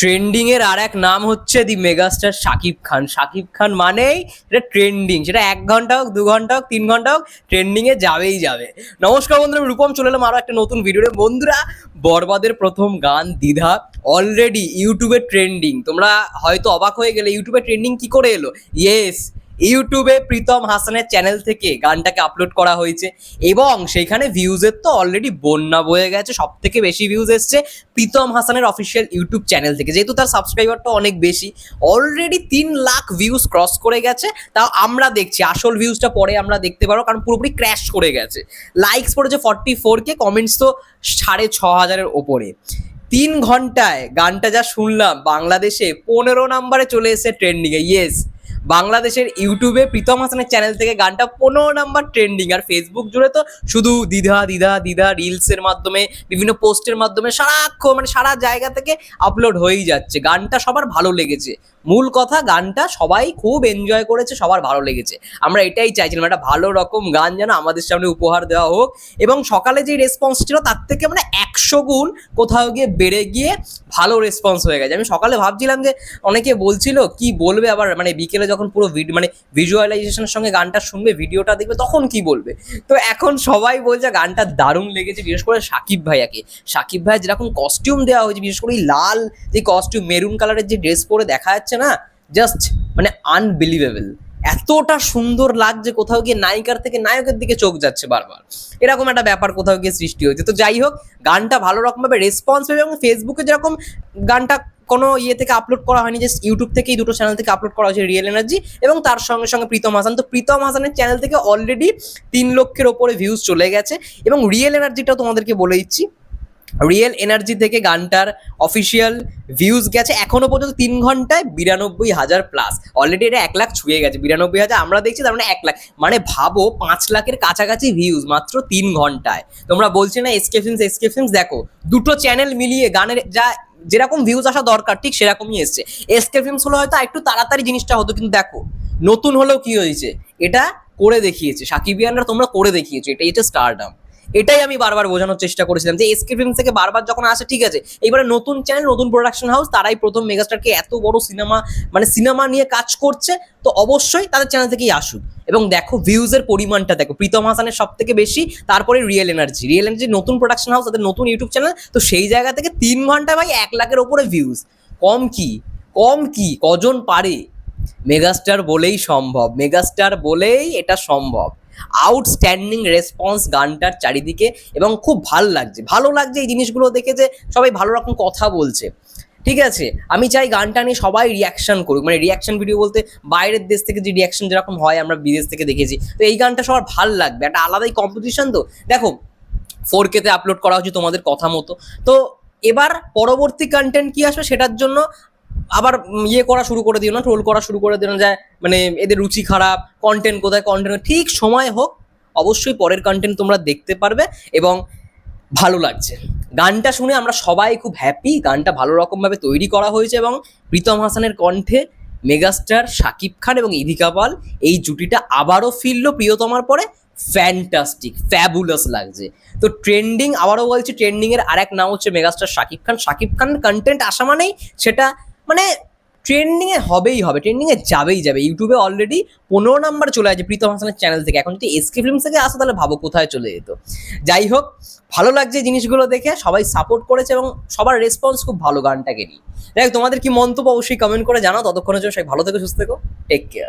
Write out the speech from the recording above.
Trending এর আর এক নাম হচ্ছে দি মেগাস্টার শাকিব খান। শাকিব খান মানেই এটা ট্রেন্ডিং সেটা এক ঘণ্টা হোক, দু ঘণ্টা হোক, তিন ঘণ্টা হোক ট্রেন্ডিং এ যাবেই যাবে। নমস্কার বন্ধুরা, আমি রূপম, চলে এলাম আরও একটা নতুন ভিডিওতে বন্ধুরা, বরবাদের প্রথম গান দ্বিধা অলরেডি ইউটিউবে ট্রেন্ডিং তোমরা হয়তো অবাক হয়ে গেলে ইউটিউবে ট্রেন্ডিং কি করে এলো? ইয়েস ইউটিউবে প্রীতম হাসানের চ্যানেল থেকে গানটাকে আপলোড করা হয়েছে এবং সেইখানে ভিউজের তো অলরেডি বন্যা বয়ে গেছে সব থেকে বেশি ভিউজ এসছে প্রীতম হাসানের অফিসিয়াল ইউটিউব চ্যানেল থেকে। যেহেতু তার সাবস্ক্রাইবারটা অনেক বেশি অলরেডি তিন লাখ ভিউজ ক্রস করে গেছে তাও আমরা দেখছি। আসল ভিউজটা পরে আমরা দেখতে পারব কারণ পুরোপুরি ক্র্যাশ করে গেছে। লাইকস পড়েছে ফর্টি ফোর কে কমেন্টস তো সাড়ে ছ হাজারের ওপরে। তিন ঘন্টায় গানটা যা শুনলাম, বাংলাদেশে পনেরো নাম্বারে চলে এসেছে ট্রেন্ডিংয়ে ইয়েস বাংলাদেশের ইউটিউবে প্রীতম হাসানের চ্যানেল থেকে গানটা পনেরো নাম্বার ট্রেন্ডিং আর ফেসবুক জুড়ে তো শুধু দ্বিধা দ্বিধা দ্বিধা রিলসের মাধ্যমে, বিভিন্ন পোস্টের মাধ্যমে সারাক্ষণ মানে সারা জায়গা থেকে আপলোড হয়েই যাচ্ছে। গানটা সবার ভালো লেগেছে। মূল কথা, গানটা সবাই খুব এনজয় করেছে, সবার ভালো লেগেছে। আমরা এটাই চাইছিলাম, একটা ভালো রকম গান যেন আমাদের সামনে উপহার দেওয়া হোক এবং সকালে যে রেসপন্স ছিল তার থেকে মানে একশো গুণ কোথাও গিয়ে বেড়ে গিয়ে ভালো রেসপন্স হয়ে গেছে। আমি সকালে ভাবছিলাম যে অনেকে বলছিল, কি বলবে আবার? মানে বিকেলে যখন পুরো ভিডিও মানে ভিজুয়ালাইজেশনের সঙ্গে গানটা শুনবে, ভিডিওটা দেখবে, তখন কি বলবে? তো এখন সবাই বলছে গানটা দারুণ লেগেছে, বিশেষ করে সাকিব ভাইয়াকে। সাকিব ভাই যেরকম কস্টিউম দেওয়া হয়েছে, বিশেষ করে লাল যে কস্টিউম মেরুন কালারের যে ড্রেস পরে দেখা যাচ্ছে না জাস্ট মানে আনবিলিভেবল এতটা সুন্দর লাগছে, কোথাও গিয়ে নায়িকার থেকে নায়কের দিকে চোখ যাচ্ছে বারবার। এরকম একটা ব্যাপার কোথাও গিয়ে সৃষ্টি হয়েছে। তো যাই হোক, গানটা ভালো রকমভাবে রেসপন্স পেবে এবং ফেসবুকে যেরকম গানটা কোনো ইয়ে থেকে আপলোড করা হয়নি যে ইউটিউব থেকেই দুটো চ্যানেল থেকে আপলোড করা হয়েছে রিয়েল এনার্জি এবং তার সঙ্গে সঙ্গে প্রীতম হাসান। তো প্রীতম হাসানের চ্যানেল থেকে অলরেডি তিন লক্ষের ওপরে ভিউজ চলে গেছে এবং রিয়েল এনার্জিটাও তোমাদেরকে বলে দিচ্ছি। রিয়েল এনার্জি থেকে গানটার অফিসিয়াল ভিউজ গেছে এখনও পর্যন্ত তিন ঘন্টায় বিরানব্বই হাজার প্লাস অলরেডি এটা এক লাখ ছুঁয়ে গেছে, বিরানব্বই হাজার আমরা দেখছি তার মানে এক লাখ। মানে ভাবো পাঁচ লাখের কাছাকাছি ভিউজ মাত্র তিন ঘন্টায়। তোমরা বলছি না এসকে ফিল্মস এসকে ফিল্মস দেখো। দুটো চ্যানেল মিলিয়ে গানের যা যেরকম ভিউজ আসা দরকার, ঠিক সেরকমই এসছে। এসকে ফিল্মস হলো হয়তো একটু তাড়াতাড়ি জিনিসটা হতো, কিন্তু দেখো, নতুন হলেও কি হয়েছে? এটা করে দেখিয়েছে। সাকিবিয়ানরা তোমরা করে দেখিয়েছো। এটা এটা স্টারডাম এটাই আমি বারবার বোঝানোর চেষ্টা করেছিলাম যে এসকে ফিল্ম থেকে বারবার যখন আসে, ঠিক আছে এইবারে নতুন চ্যানেল নতুন প্রোডাকশন হাউস তারাই প্রথম মেগাস্টারকে এত বড় সিনেমা মানে সিনেমা নিয়ে কাজ করছে, তো অবশ্যই তাদের চ্যানেল থেকেই আসুক। এবং দেখো ভিউজের পরিমাণটা দেখো, প্রীতম হাসানের সব থেকে বেশি, তারপরে রিয়েল এনার্জি রিয়েল এনার্জি নতুন প্রোডাকশন হাউস তাদের নতুন ইউটিউব চ্যানেল তো সেই জায়গা থেকে তিন ঘণ্টা ভাই এক লাখের ওপরে ভিউজ কম কি? কম কি? কজন পারে? মেগাস্টার বলেই সম্ভব। মেগাস্টার বলেই এটা সম্ভব। আউটস্ট্যান্ডিং রেসপন্স গানটার চারিদিকে এবং খুব ভালো লাগছে। ভালো লাগছে এই জিনিসগুলো দেখে যে সবাই ভালো রকম কথা বলছে। ঠিক আছে? আমি চাই গানটা নিয়ে সবাই রিয়াকশন করুক। মানে রিয়াকশন ভিডিও বলতে বাইরের দেশ থেকে যে রিয়াকশন যেরকম হয়, আমরা বিদেশ থেকে দেখেছি। তো এই গানটা সবার ভালো লাগবে। একটা আলাদাই কম্পিটিশন তো। দেখো ফোর কেতে আপলোড করা হচ্ছে তোমাদের কথা মতো। তো এবার পরবর্তী কন্টেন্ট কি আসবে সেটার জন্য আবার ইয়ে করা শুরু করে দিও না ট্রোল করা শুরু করে দিও না যায় মানে এদের রুচি খারাপ কন্টেন্ট কোথায় কন্টেন্ট ঠিক সময় হোক, অবশ্যই পরের কন্টেন্ট তোমরা দেখতে পারবে এবং ভালো লাগছে। গানটা শুনে আমরা সবাই খুব হ্যাপি গানটা ভালো রকমভাবে তৈরি করা হয়েছে এবং প্রীতম হাসানের কণ্ঠে মেগাস্টার শাকিব খান এবং ইধিকা পাল এই জুটিটা আবারও ফিরল প্রিয়তমার পরে। ফ্যান্টাস্টিক ফ্যাবুলাস লাগছে। তো ট্রেন্ডিং আবারও বলছি ট্রেন্ডিং এর আরেক নাম হচ্ছে মেগাস্টার শাকিব খান। শাকিব খান কন্টেন্ট আসা মানেই সেটা মানে ট্রেন্ডিংয়ে হবেই হবে ট্রেন্ডিংয়ে যাবেই যাবে। ইউটিউবে অলরেডি পনেরো নাম্বার চলে আছে প্রীতম হাসানের চ্যানেল থেকে। এখন যদি এসকে ফিল্মস থেকে আসে তাহলে ভাবো কোথায় চলে যেত। যাই হোক, ভালো লাগছে জিনিসগুলো দেখে, সবাই সাপোর্ট করেছে এবং সবার রেসপন্স খুব ভালো গানটাকে নিয়ে। দেখ তোমাদের কি মন্তব্য অবশ্যই কমেন্ট করে জানাও। ততক্ষণের জন্য সবাই ভালো থেকো, সুস্থ থেকো। Take care